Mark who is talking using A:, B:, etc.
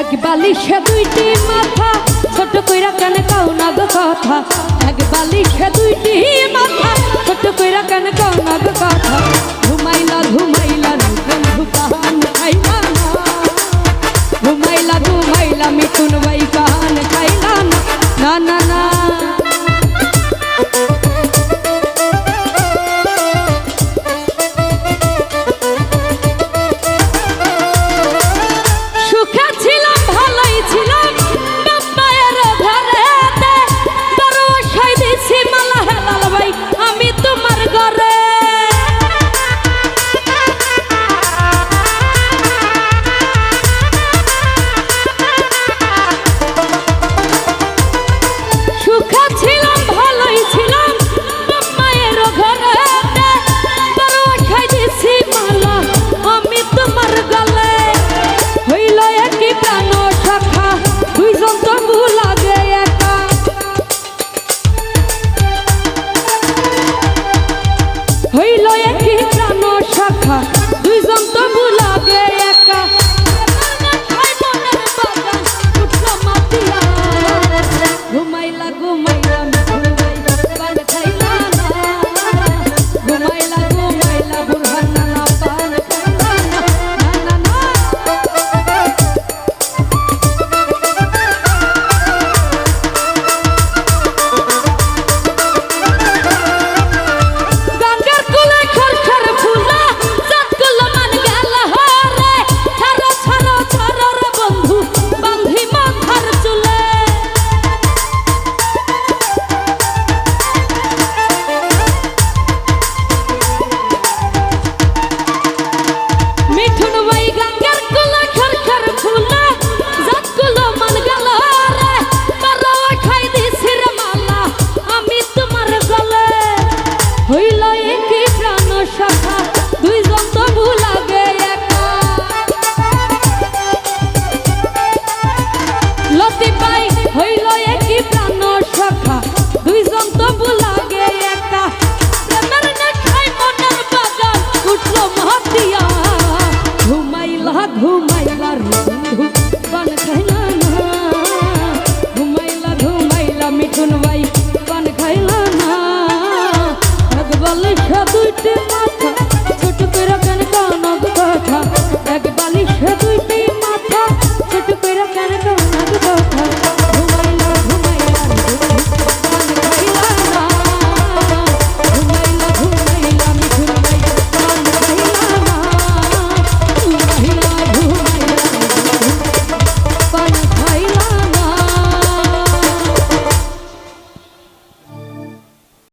A: এক বালিশে দুইটি মাথা ছোট কইরা কেন কাউ না কথা। এক বালিশ উল্টে মাথা।